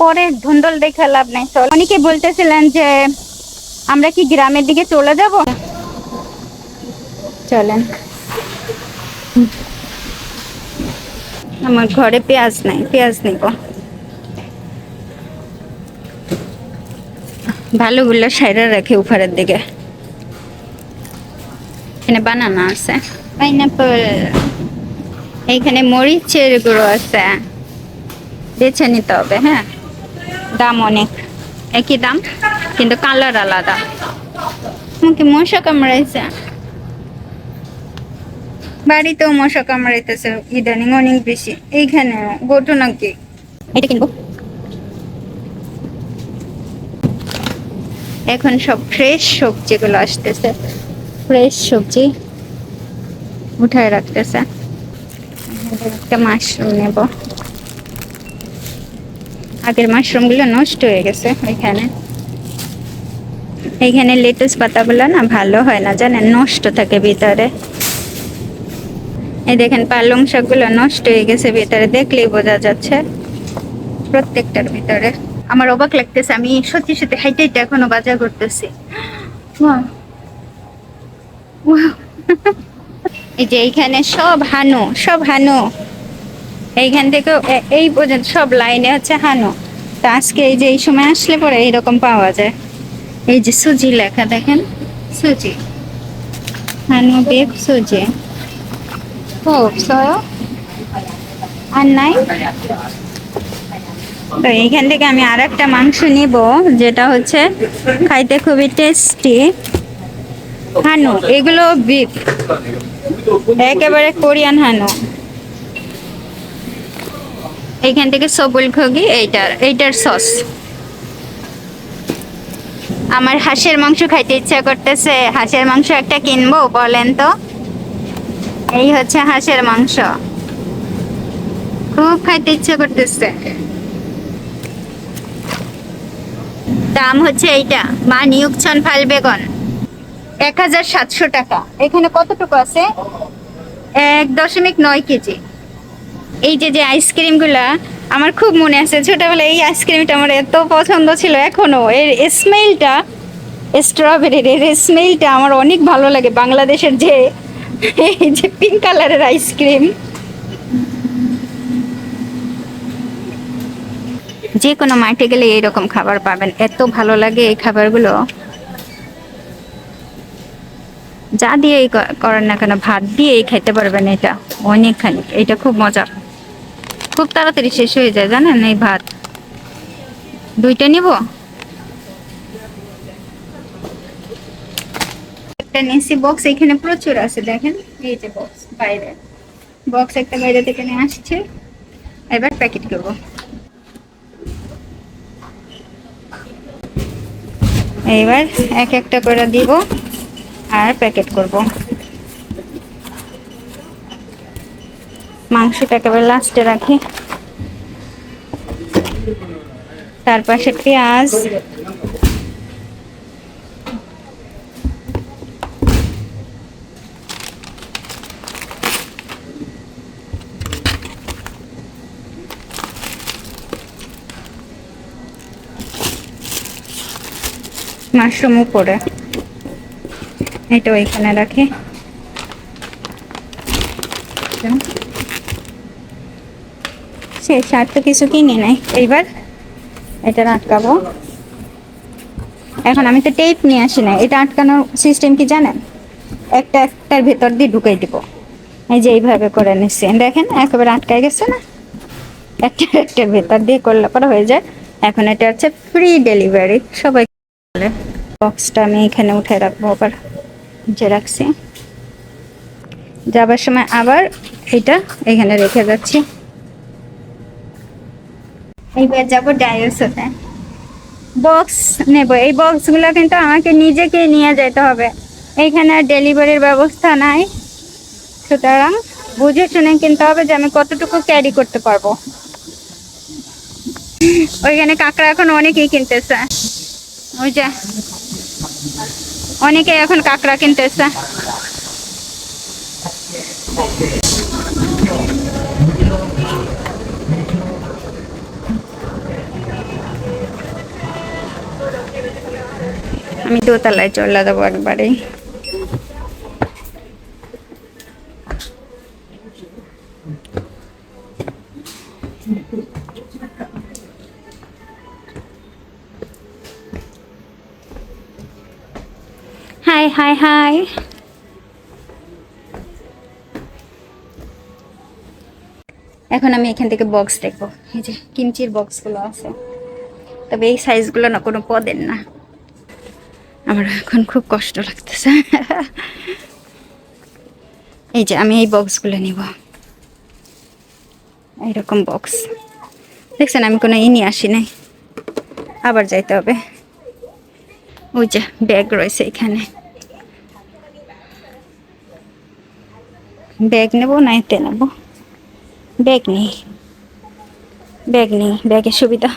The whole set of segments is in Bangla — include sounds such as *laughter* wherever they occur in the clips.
পরে ধুন্দল দেখে লাভ নাই। চল। অনেকে বলতেছিলেন যে, আমরা কি গ্রামের দিকে চলে যাব? চলেন। আমার ঘরে পেঁয়াজ নাই, পেঁয়াজ নিব। ভালোগুলো সাইরা রাখে উপরের দিকে। এখানে বানানা আছে। পাইনাপল। এইখানে মরিচের গুঁড়ো আছে। বেছে নিতে হবে হ্যাঁ? দাম অনেক। একই দাম, কিন্তু কালার আলাদা। আমাকে মশা কামড়াইছে? বাড়িতেও মশা কামড়াইতেছে, ইদানিং অনেক বেশি। এইখানে গোটো নাকি? এটা কিনবো। এখন সব ফ্রেশ সবজিগুলো আসতেছে। ফ্রেশ সবজি উঠায় রাখতেছে। একটা মাশরুম নেব। আগের মাশরুমগুলো নষ্ট হয়ে গেছে ওইখানে। এইখানে লেটুস পাতাগুলো না ভালো হয় না, জানেন, নষ্ট থাকে ভিতরে। এই দেখেন, পালং শাকগুলো নষ্ট হয়ে গেছে ভিতরে, দেখলেই বোঝা যাচ্ছে প্রত্যেকটার ভিতরে। আমার অবাক লাগতেছে, আমি সত্যি সত্যি হাইটে হাইটে এখনও বাজার করতেছি. এই যে এইখানে সব হানু সব হানু। এইখান থেকে এই পর্যন্ত সব লাইনে হচ্ছে হানো। তো আজকে এই যে এই সময় আসলে পরে এইরকম পাওয়া যায়। এই যে সুজি লেখা, দেখেন? সুজি। হানু বেব সুজি। আর নাই? তো এইখান থেকে আমি আর একটা মাংস নিব, যেটা হচ্ছে খাইতে খুবই টেস্টি হানু, এগুলো বিফ একেবারে কোরিয়ান হানু। এইখান থেকে সবুল খগি এইটার এইটার সস। আমার হাঁসের মাংস খাইতে ইচ্ছা করতেছে। হাঁসের মাংস একটা কিনবো, বলেন তো। এই হচ্ছে হাঁসের মাংস। খুব খাইতে ইচ্ছা করতেছে। দাম হচ্ছে এইটা। মা নিউকছন ফাল বেগন। এক হাজার সাতশো টাকা। এখানে কতটুকু আছে? এক দশমিক নয় কেজি। এই যে যে আইসক্রিমগুলা, আমার খুব মনে আছে, ছোটবেলায় এই আইসক্রিমটা আমার এত পছন্দ ছিল, এখনও এর স্মেলটা স্ট্রবেরির এর স্মেলটা আমার অনেক ভালো লাগে, বাংলাদেশের যে, এই যে পিঙ্ক কালারের আইসক্রিম যে কোনো মাঠে গেলে এইরকম খাবার পাবেন, এত ভালো লাগে এই খাবারগুলো। যা দিয়ে করেন না কেন, ভাত দিয়েই খেতে পারবেন এটা, অনেকখানি, এটা খুব মজা। খুব তাড়াতাড়ি শেষ হয়ে যায়, জানেন এই ভাত? দুইটা নিব? একটা নিয়েছি বক্স এখানে প্রচুর আছে, দেখেন? এই যে বক্স বাইরে। বক্স একটা বাইরে থেকে নিয়ে আসছে। এবার প্যাকেট করব। এইবার এক একটা করে দিব আর প্যাকেট করব। মাংসটা একেবারে লাস্টে রাখি। তার পাশে পেঁয়াজ। মাশরুম উপরে। এটা ওইখানে রাখি। শেষ আর তো কিছু কিনি নাই। এইবার এটা আটকাবো। এখন আমি তো টেপ নিয়ে আসি না এটা আটকানোর সিস্টেম কি জানেন? একটা একটার ভেতর দিয়ে ঢুকাই দিব। এই যে এইভাবে করে নিচ্ছি দেখেন, একেবারে আটকায় গেছে না? একটা একটার ভেতর দিয়ে করলে পরে হয়ে যায়। এখন এটা হচ্ছে ফ্রি ডেলিভারি সবাই বলে বক্সটা আমি এখানে উঠে রাখব আবার যে রাখছি। যাবার সময় আবার এটা এখানে রেখে যাচ্ছি। এইবার যাব ডায়োসোতে। বক্স নেব। এই বক্সগুলো কিন্তু আমাকে নিজেকে নিয়ে যেতে হবে। এইখানে আর ডেলিভারির ব্যবস্থা নাই। সুতরাং বুঝে শুনে কিনতে হবে যে আমি কতটুকু ক্যারি করতে পারব। ওইখানে কাঁকড়া এখন অনেকেই কিনতেছে। ওই যে অনেকে এখন কাঁকড়া কিনতেছে। আমি দোতলায় চলে যাব একবারে। Hi hi hi. এখন আমি এখান থেকে বক্স দেখব। এই যে কিমচির বক্সগুলো আছে। তবে এই সাইজগুলো না কোনো পদের না। আমার এখন খুব কষ্ট লাগতেছে। এই যে আমি এই বক্সগুলো নিব। এইরকম বক্স দেখছেন, আমি কোনো ই নিয়ে আসি নাই। আবার যাইতে হবে। ওই যে ব্যাগ রয়েছে এখানে। ব্যাগ নেব না এতে নেব। ব্যাগ নেই। ব্যাগ নেই ব্যাগের সুবিধা।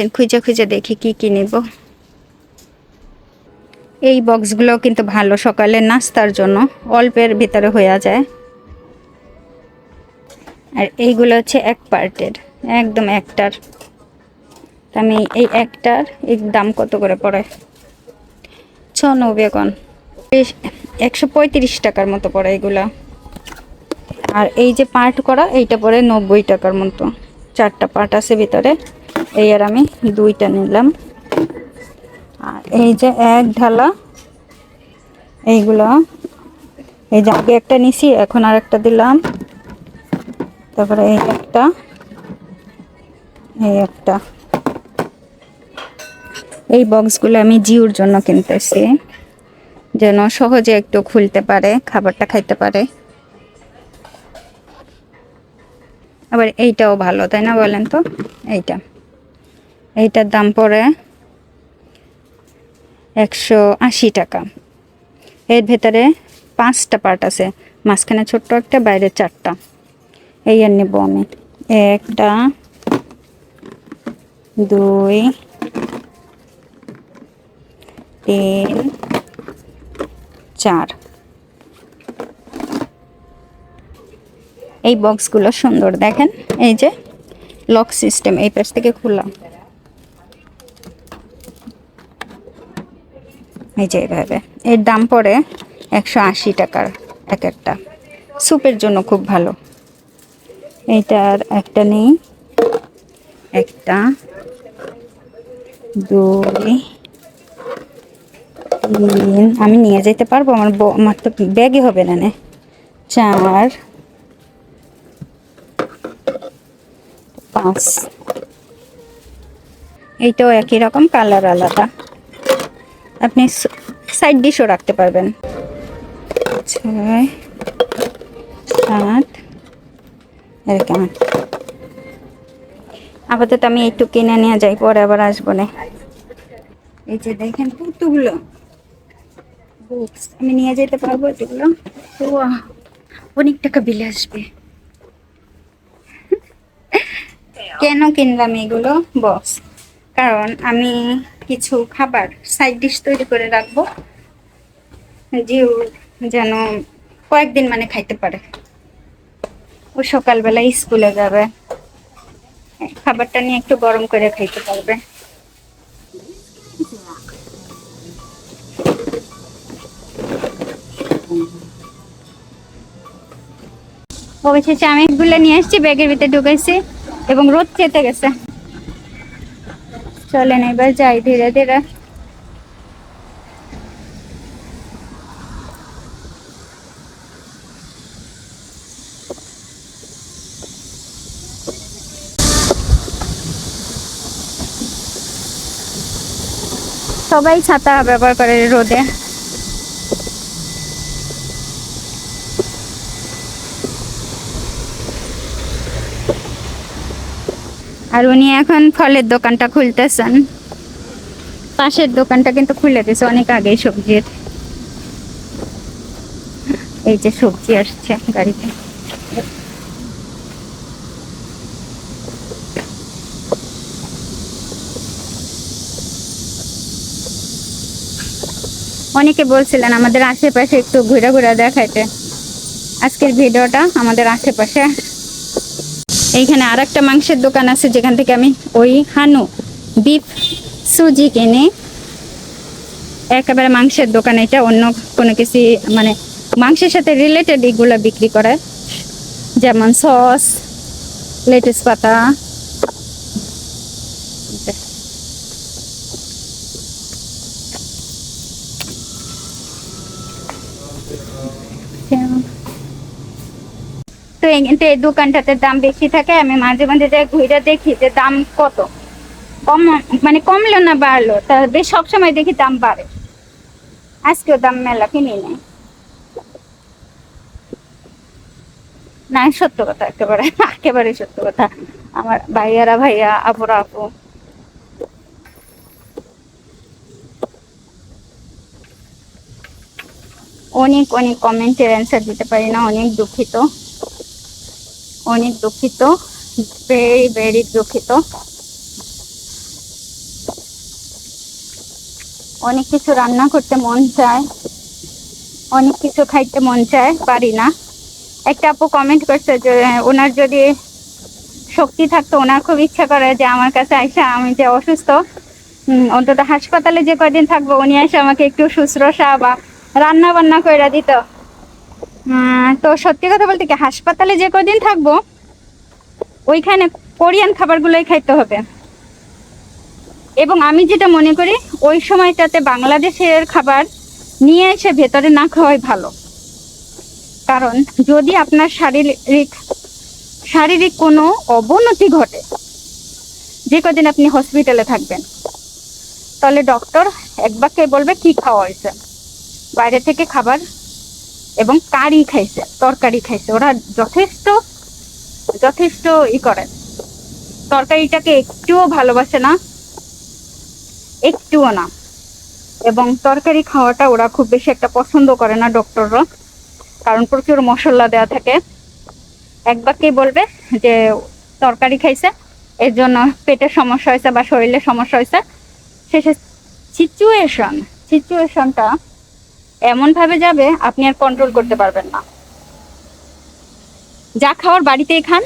আসেন, খুঁজে খুঁজে দেখি কি কি নেব। এই বক্সগুলো কিন্তু ভালো সকালে নাস্তার জন্য, অল্পের ভিতরে হয়ে যায়। আর এইগুলো হচ্ছে এক পার্টের, একদম একটার। আমি এই একটার, এই দাম কত করে পড়ে? ছ নবেকন একশো পঁয়ত্রিশ টাকার মতো পড়ে এগুলা আর এই যে পার্ট করা, এইটা পড়ে নব্বই টাকার মতো। চারটা পার্ট আছে ভিতরে। এই আর আমি দুইটা নিলাম। আর এই যে এক ঢালা, এইগুলো। এই যে আগে একটা নিছি, এখন আর একটা দিলাম। তারপরে এই একটা এই একটা। এই বক্সগুলো আমি জিওর জন্য কিনতেছি, যেন সহজে একটু খুলতে পারে, খাবারটা খাইতে পারে। আবার এইটাও ভালো, তাই না বলেন তো? এইটা। এইটার দাম পড়ে একশো আশি টাকা। এর ভেতরে পাঁচটা পার্ট আছে, মাঝখানে ছোট্ট একটা, বাইরে চারটা। এই আর নেব আমি। একটা, দুই, তিন, চার। এই বক্সগুলো সুন্দর। দেখেন, এই যে লক সিস্টেম এই পাশ থেকে খোলা। এই যে এইভাবে এর দাম পড়ে একশো আশি টাকার এক একটা স্যুপের জন্য খুব ভালো। এইটার একটা নেই। একটা, দুই, তিন। আমি নিয়ে যেতে পারব? আমার আমার তো ব্যাগে হবে না নে। চার, পাঁচ। এইটাও একই রকম, কালার আলাদা। আপনি সাইড ডিশও রাখতে পারবেন। ছয় সাত এরকম। আপাতত আমি একটু কিনে নিয়ে যাই পরে আবার আসব না। এই যে দেখেন কতগুলো। বুকস আমি নিয়ে যেতে পারব এগুলো ওয়াহ, অনেক টাকা বিলে আসবে। কেন কিনলাম এগুলো? বক্স কারণ আমি কিছু খাবার সাইড ডিশ তৈরি করে রাখব। যে যেন কয়েকদিন মানে খাইতে পারে। ও সকালবেলা স্কুলে যাবে। খাবারটা নিয়ে একটু গরম করে খাইতে পারবে। অবশেষে আমি এগুলো নিয়ে আসছি, ব্যাগের ভিতরে ঢুকাইছি এবং রোদ চেতে গেছে। চলেন এবার যাই ধীরে ধীরে। সবাই ছাতা ব্যবহার করে রোদে। আর উনি এখন ফলের দোকানটা খুলতেছেন। পাশের দোকানটা কিন্তু খুলে দিয়েছে অনেক আগেই সবজির। এই যে সবজি আসছে গাড়িতে। অনেকে বলছিলেন আমাদের আশেপাশে একটু ঘুরে ঘুরে দেখাইতে। আজকের ভিডিওটা আমাদের আশেপাশে। এইখানে আর একটা মাংসের দোকান আছে, যেখান থেকে আমি ওই হানু বিফ সুজি কিনে একেবারে মাংসের দোকান, এটা অন্য কোনো কিছু মানে মাংসের সাথে রিলেটেড এগুলো বিক্রি করে। যেমন সস লেটুস পাতা। তো কিন্তু এই দোকানটাতে দাম বেশি থাকে, আমি মাঝে মাঝে যাই ঘুরে দেখি যে দাম কত। কম মানে কমলো না বাড়লো? তবে সবসময় দেখি দাম বাড়ে। আজকেও দাম মেলা কিনি নেই। না, সত্য কথা, একেবারে একেবারে সত্য কথা। আমার ভাইয়ারা ভাইয়া, আপুরা আপু। অনেক অনেক কমেন্টের অ্যান্সার দিতে পারি না, অনেক দুঃখিত। অনেক দুঃখিত ভেরি ভেরি দুঃখিত। অনেক কিছু রান্না করতে মন চায়, অনেক কিছু খাইতে মন চায়, পারি না। একটা আপু কমেন্ট করছে যে, ওনার যদি শক্তি থাকতো, ওনার খুব ইচ্ছা করে যে আমার কাছে আইসা আমি যে অসুস্থ অন্তত হাসপাতালে যে কয়দিন থাকব, উনি এসে আমাকে একটু শুশ্রূষা বা রান্না বান্না করে দিত। তো সত্যি কথা বলতে কি, হাসপাতালে যে কদিন থাকব, ওইখানে কোরিয়ান খাবারগুলোই খাইতে হবে। এবং আমি যেটা মনে করি, ওই সময়টাতে বাংলাদেশের খাবার নিয়ে এসে ভেতরে না খাওয়াই ভালো। কারণ যদি আপনার শারীরিক শারীরিক কোনো অবনতি ঘটে, যে কদিন আপনি হসপিটালে থাকবেন, তাহলে ডক্টর এক বাক্যে বলবে কি খাওয়া হয়েছে। বাইরে থেকে খাবার এবং কারি খাইছে, তরকারি খাইছে। ওরা যথেষ্ট যথেষ্ট ই করে। তরকারিটাকে একটুও ভালোবাসে না, একটুও না। এবং তরকারি খাওয়াটা ওরা খুব বেশি একটা পছন্দ করে না ডক্টররা, কারণ প্রচুর মশলা দেওয়া থাকে। এক বাক্যেই বলবে যে, তরকারি খাইছে, এর জন্য পেটের সমস্যা হয়েছে বা শরীরের সমস্যা হয়েছে। শেষে সিচুয়েশন সিচুয়েশনটা এমনভাবে যাবে, আপনি আর কন্ট্রোল করতে পারবেন না। যা খাওয়ার বাড়িতেই খান।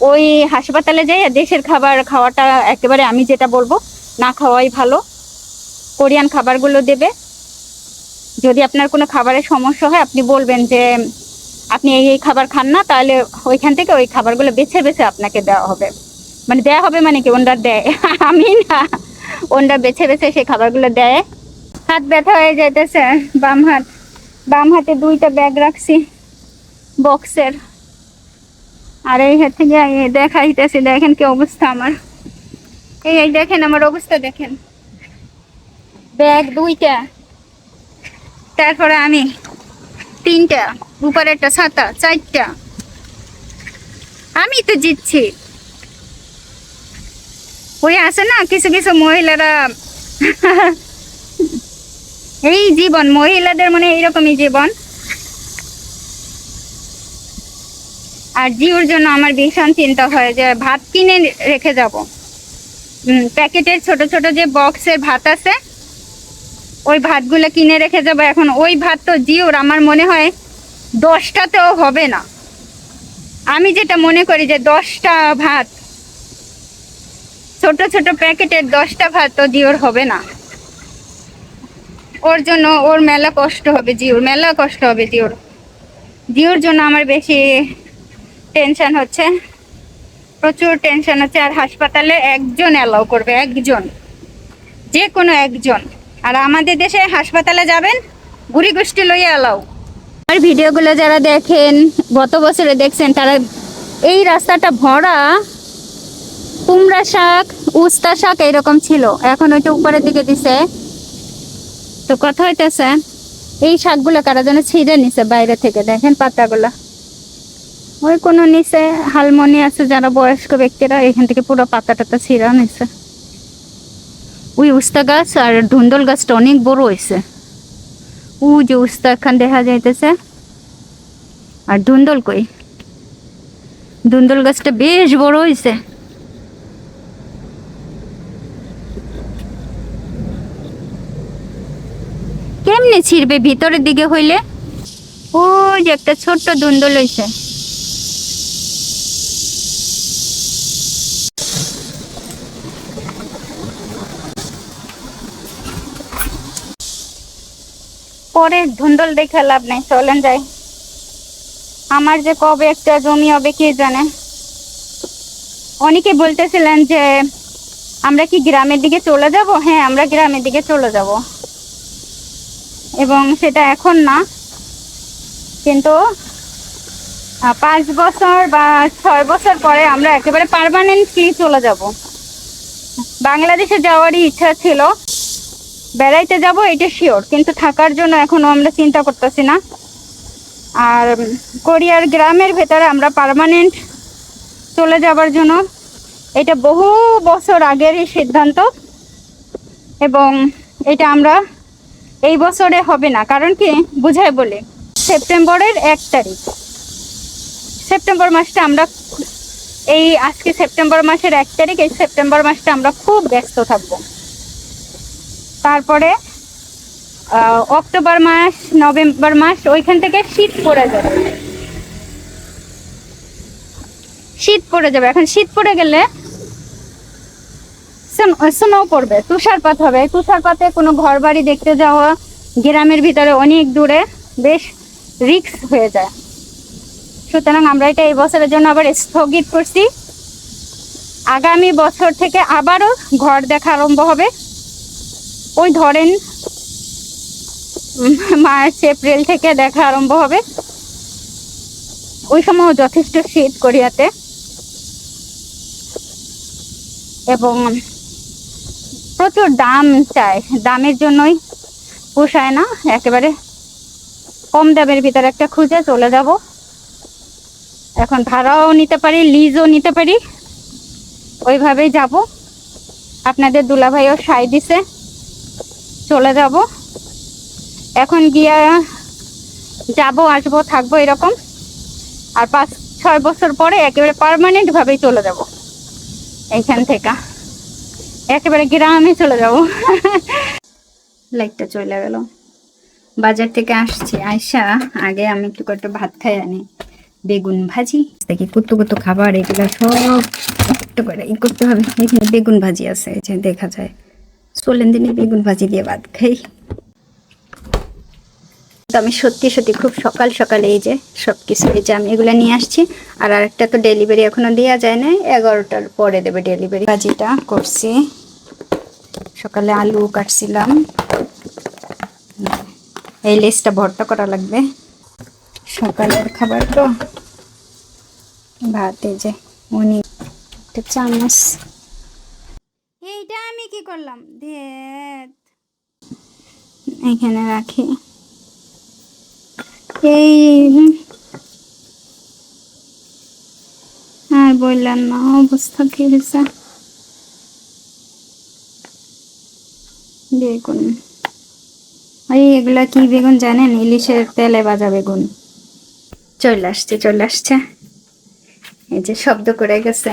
ওই হাসপাতালে যাই দেশের খাবার খাওয়াটা একেবারে আমি যেটা বলব, না খাওয়াই ভালো। কোরিয়ান খাবারগুলো দেবে। যদি আপনার কোনো খাবারের সমস্যা হয়, আপনি বলবেন যে, আপনি এই এই খাবার খান না, তাহলে ওইখান থেকে ওই খাবারগুলো বেছে বেছে আপনাকে দেওয়া হবে। মানে দেওয়া হবে মানে কি? ওনরা দেয়। *laughs* আমি না। ওনরা বেছে বেছে সেই খাবারগুলো দেয়। হাত ব্যথা হয়ে যাইতেছে, বাম হাত, বাম হাতে দুইটা ব্যাগ রাখছি বক্সের আর এই হাত থেকে দেখাইতেছি, দেখেন কি অবস্থা আমার। এই এই দেখেন আমার অবস্থা, দেখেন। ব্যাগ দুইটা, তারপরে আমি তিনটা, উপরে একটা ছাতা, চারটা। আমি তো জিতছি। ওই আছে না, কিছু কিছু মহিলারা *laughs* এই জীবন, মহিলাদের মানে এইরকমই জীবন। আর জিওর জন্য আমার ভীষণ চিন্তা হয় যে ভাত কিনে রেখে যাব। প্যাকেটের ছোট ছোট যে বক্সের ভাত আছে, ওই ভাতগুলো কিনে রেখে যাব। এখন ওই ভাত তো জিওর আমার মনে হয় দশটাতেও হবে না। আমি যেটা মনে করি যে দশটা ভাত, ছোট ছোট প্যাকেটের দশটা ভাত তো জিওর হবে না। ওর জন্য ওর মেলা কষ্ট হবে জিওর মেলা কষ্ট হবে জিওর জিওর জন্য আমার বেশি টেনশন হচ্ছে। প্রচুর টেনশন হচ্ছে আর হাসপাতালে একজন অ্যালাউ করবে, একজন। যে কোনো একজন। আর আমাদের দেশে হাসপাতালে যাবেন বুড়ি গোষ্ঠী লইয়া অ্যালাউ আর ভিডিওগুলো যারা দেখেন, গত বছরে দেখছেন, তারা এই রাস্তাটা ভরা, কুমড়া শাক, উস্তা শাক এইরকম ছিল। এখন ওইটা উপরের দিকে দিছে। তো কথা হইতেছে, এই শাকগুলো কারা যেন ছিঁড়ে নিছে বাইরে থেকে, দেখেন পাতাগুলা। ওই কোনো নিচে হালমনি আছে যারা বয়স্ক ব্যক্তিরা, এখান থেকে পুরো পাতা টাতা ছিঁড়া নিছে। ওই উস্তা গাছ আর ধুন্দল গাছটা অনেক বড় হয়েছে ও যে উস্তা এখান দেখা যাইতেছে। আর ধুন্দল কই? ধুন্দল গাছটা বেশ বড় হয়েছে কেমনে ছিড়বে ভিতরের দিকে হইলে? ও যে একটা ছোট্ট দুন্দল হইছে পরে ধুন্দল দেখে লাভ নাই, চলেন যাই। আমার যে কবে একটা জমি হবে কে জানে? অনেকে বলতেছিলেন যে, আমরা কি গ্রামের দিকে চলে যাব? হ্যাঁ আমরা গ্রামের দিকে চলে যাব। এবং সেটা এখন না। কিন্তু পাঁচ বছর বা ছয় বছর পরে আমরা একেবারে পারমানেন্টলি চলে যাব। বাংলাদেশে যাওয়ারই ইচ্ছা ছিল। বেড়াইতে যাব, এটা শিওর কিন্তু থাকার জন্য এখনও আমরা চিন্তা করতেছি না। আর কোরিয়ার গ্রামের ভেতরে আমরা পার্মানেন্ট চলে যাবার জন্য এটা বহু বছর আগেরই সিদ্ধান্ত। এবং এটা আমরা এই বছরে হবে না, কারণ কি? বুঝাই বলে, সেপ্টেম্বরের এক তারিখ। সেপ্টেম্বর মাসটা আমরা এই আজকে সেপ্টেম্বর মাসের এক তারিখ, এই সেপ্টেম্বর মাসটা আমরা খুব ব্যস্ত থাকব। তারপরে অক্টোবর মাস, নভেম্বর মাস, ওইখান থেকে শীত পড়ে যাবে। শীত পড়ে যাবে। এখন শীত পড়ে গেলে স্নো পড়বে। তুষারপাত হবে। তুষারপাতে কোনো ঘর বাড়ি দেখতে যাওয়া গ্রামের ভিতরে অনেক দূরে বেশ রিস্ক হয়ে যায়। সুতরাং আমরা এটা এই বছরের জন্য আবার স্থগিত করছি। আগামী বছর থেকে আবারও ঘর দেখা আরম্ভ হবে। ওই ধরেন, মার্চ, এপ্রিল থেকে দেখা আরম্ভ হবে। ওই সময় যথেষ্ট শীত কোরিয়াতে এবং প্রচুর দাম চায় দামের জন্যই পোষায় না, একেবারে কম দামের ভিতরে একটা খুঁজে চলে যাব। এখন ভাড়াও নিতে পারি লিজও নিতে পারি। ওইভাবেই যাব। আপনাদের দুলাভাইও সাই দিছে, চলে যাব। এখন গিয়া যাব, আসব, থাকব এরকম। আর পাঁচ, ছয় বছর পরে একেবারে পার্মানেন্ট ভাবেই চলে যাব। এইখান থেকে। একেবারে গ্রামে চলে যাব। লাইটটা চলে গেল। বাজার থেকে আসছি। আয়সা আগে আমি একটু করে একটু ভাত খাই আনি বেগুন ভাজি, দেখি কুতু কুতু খাবার, এগুলো সব একটু করে ই করতে হবে। এখানে বেগুন ভাজি আছে যে দেখা যায়। চলেন দিনে বেগুন ভাজি দিয়ে ভাত খাই। তো আমি সত্যি সত্যি খুব সকাল সকালে এই যে সব কিছু এই যে আমি এগুলো নিয়ে আসছি। আর আরেকটা তো ডেলিভারি এখনও দেওয়া যায় না এগারোটার পরে দেবে ডেলিভারি ভাজিটা করছি। সকালে আলু কাটছিলাম। এই লেসটা ভর্তা করা লাগবে। সকালের খাবার তো। ভাত এই যে উনি একটা চামচ। এইটা আমি কি করলাম? এখানে রাখি। এই আর বললাম না, অবস্থা কি হয়েছে? বেগুন। এই এগুলা কি বেগুন জানেন? ইলিশের তেলে ভাজা বেগুন। চলে আসছে চলে আসছে। এই যে শব্দ করে গেছে।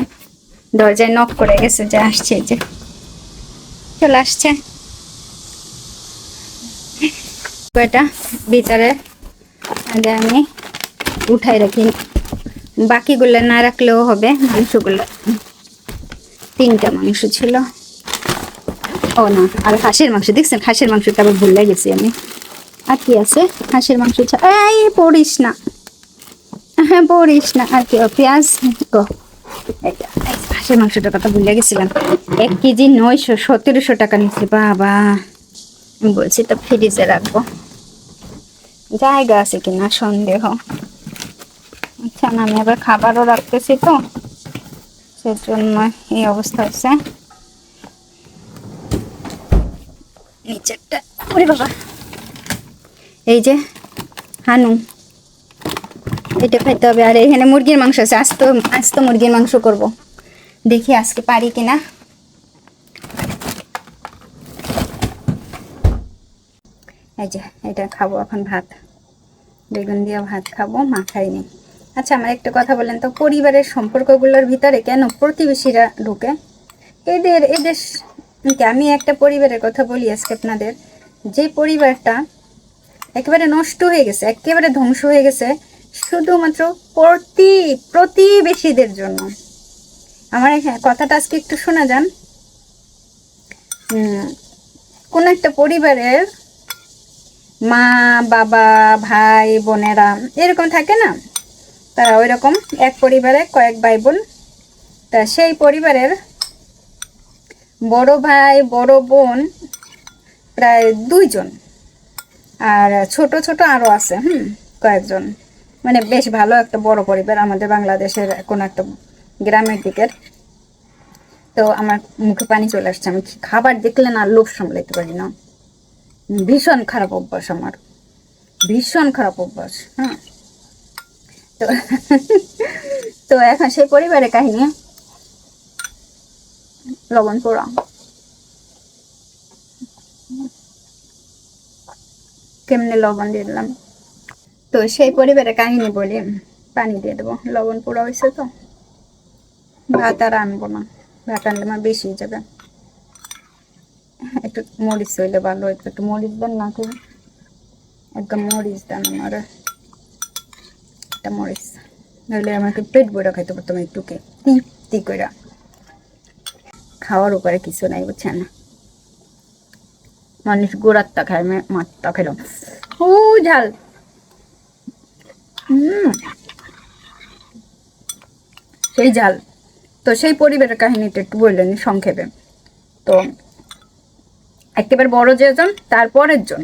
দরজায় নক করে গেছে যে আসছে, এই যে। চলে আসছে। কয়টা? ভিতরে আমি উঠাই রাখি। বাকিগুলো না রাখলেও হবে, মাংসগুলো। তিনটা মাংস ছিল। ও না, আর হাঁসের মাংস, দেখছেন? হাঁসের মাংসটা আবার ভুলে গেছি আমি। আর কি আছে? হাঁসের মাংস এই পড়িস না। হ্যাঁ পড়িস না। আর কি পেঁয়াজ? এটা হাঁসের মাংসটার কথা ভুলে গেছিলাম। এক কেজি নয়শো, সতেরোশো টাকা নিচ্ছে, বাবা। আমি বলছি তো ফ্রিজে রাখব। জায়গা আছে কিনা, সন্দেহ। আচ্ছা না, আমি আবার খাবারও রাখতেছি তো। সেজন্য এই অবস্থা হচ্ছে। নিচেরটা। ওরে বাবা। এই যে হানু এটা খাইতে হবে। আর এখানে মুরগির মাংস আছে। মুরগির মাংস করব। দেখি আজকে পারি কিনা। এই যে, এটা খাব এখন ভাত। বেগুন দিয়ে ভাত খাব মা খাইনি আচ্ছা আমার একটা কথা বলেন তো, পরিবারের সম্পর্কগুলোর ভিতরে কেন প্রতিবেশীরা ঢুকে? এদের এদের কি, আমি একটা পরিবারের কথা বলি আজকে আপনাদের। যে পরিবারটা একেবারে নষ্ট হয়ে গেছে একেবারে ধ্বংস হয়ে গেছে শুধুমাত্র প্রতি প্রতিবেশীদের জন্য। আমার এখানে কথাটা আজকে একটু শোনা যান। কোন একটা পরিবারের মা বাবা ভাই বোনেরা এরকম থাকে না? তারা ওই রকম এক পরিবারে কয়েক ভাই বোন তা সেই পরিবারের বড় ভাই, বড় বোন, প্রায় দুইজন। আর ছোট ছোট আরও আছে, হুম, কয়েকজন। মানে বেশ ভালো একটা বড় পরিবার আমাদের বাংলাদেশের কোনো একটা গ্রামের দিকের। তো আমার মুখে পানি চলে আসছে, আমি খাবার দেখলে না লোভ সামলাইতে পারি না। ভীষণ খারাপ অভ্যাস আমার। ভীষণ খারাপ অভ্যাস হ্যাঁ তো *laughs* তো এখন সেই পরিবারের কাহিনী। লবণ পোড়া কেমনে লবণ দিয়ে দিলাম? তো সেই পরিবারের কাহিনী বলি, পানি দিয়ে দেবো। লবণ পোড়া হয়েছে তো। ভাত আর আনব না। ভাত আনলে আমার বেশি যাবে। একটু মরিচ হইলে ভালো হইতো। একটু মরিচ দেন না কেউ একদম মরিচ দেন আমার। একটা মরিচ। নইলে আমাকে পেট বইরা খাইতে পারতাম একটুকে। তৃপ্তি করে খাওয়ার উপরে কিছু নাই, বুঝছেন? মানুষ গোড়ারটা খায় আমি মাছটা খেলাম ও, ঝাল। সেই ঝাল। তো সেই পরিবারের কাহিনীটা একটু বললেন সংক্ষেপে। তো একেবারে বড় যেজন তারপরের জন।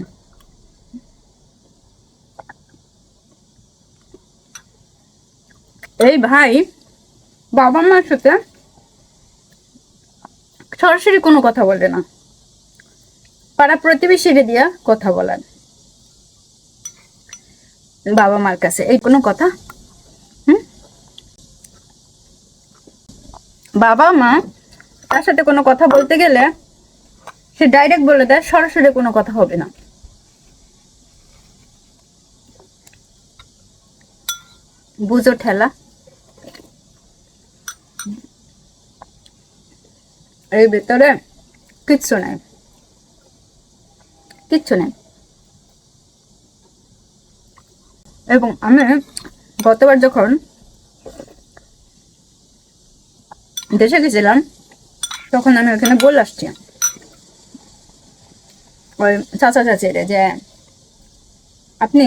এই ভাই বাবা মার সাথে সরাসরি কোনো কথা বলে না। পাড়া প্রতিবেশীরে দিয়া কথা বলার। বাবা মার কাছে এই কোনো কথা? হুম? বাবা মা তার সাথে কোনো কথা বলতে গেলে সে ডাইরেক্ট বলে দেয়, সরাসরি কোনো কথা হবে না। বুঝো ঠেলা। এর ভিতরে কিচ্ছু নাই। কিচ্ছু নেই। এবং আমি গতবার যখন দেশে গেছিলাম, তখন আমি ওখানে বলে আসছি। ওই চাচা চাচিরে যে, আপনি,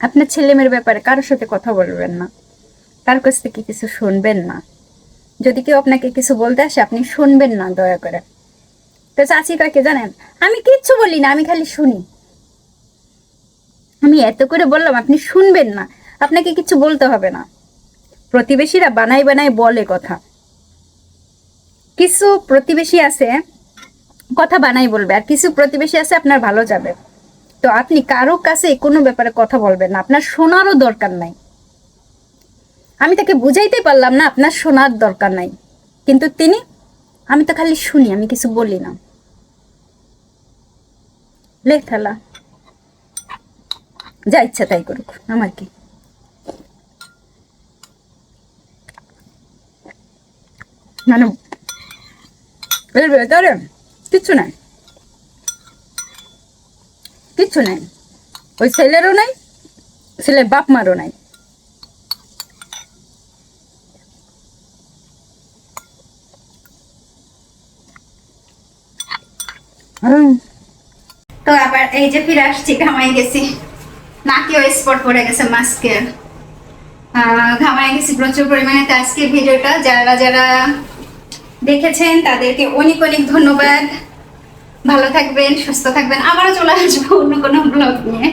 আপনার ছেলে মেয়ের ব্যাপারে কারোর সাথে কথা বলবেন না। কার কাছ থেকে কিছু শুনবেন না। যদি কেউ আপনাকে কিছু বলতে আসে, আপনি শুনবেন না, দয়া করে। তো চাচি কাকে জানেন? আমি কিচ্ছু বলি না, আমি খালি শুনি। আমি এত করে বললাম, আপনি শুনবেন না। আপনাকে কিছু বলতে হবে না। প্রতিবেশীরা বানাই বানাই বলে কথা। কিছু প্রতিবেশী আছে, কথা বানাই বলবে, আর কিছু প্রতিবেশী আছে আপনার ভালো যাবে। তো আপনি কারও কাছে কোনো ব্যাপারে কথা বলবেন না, আপনার শোনারও দরকার নাই। আমি তাকে বুঝাইতে পারলাম না, আপনার শোনার দরকার নাই। কিন্তু তিনি, আমি তো খালি শুনি, আমি কিছু বলি না। লেখ খেলা। যা ইচ্ছা তাই করুক, আমার কি? মানে কিচ্ছু নাই। কিচ্ছু নাই। ওই ছেলেরও নাই, ছেলের বাপ মারও নাই। তো আবার এই যে ফিরে আসছি, ঘামাই গেছি। নাকেও স্পট পড়ে গেছে মাস্কের ঘামাই গেছি প্রচুর পরিমাণে। তো আজকের ভিডিওটা যারা যারা দেখেছেন, তাদেরকে অনেক অনেক ধন্যবাদ। ভালো থাকবেন, সুস্থ থাকবেন। আবারও চলে আসব অন্য কোনো ব্লগ নিয়ে।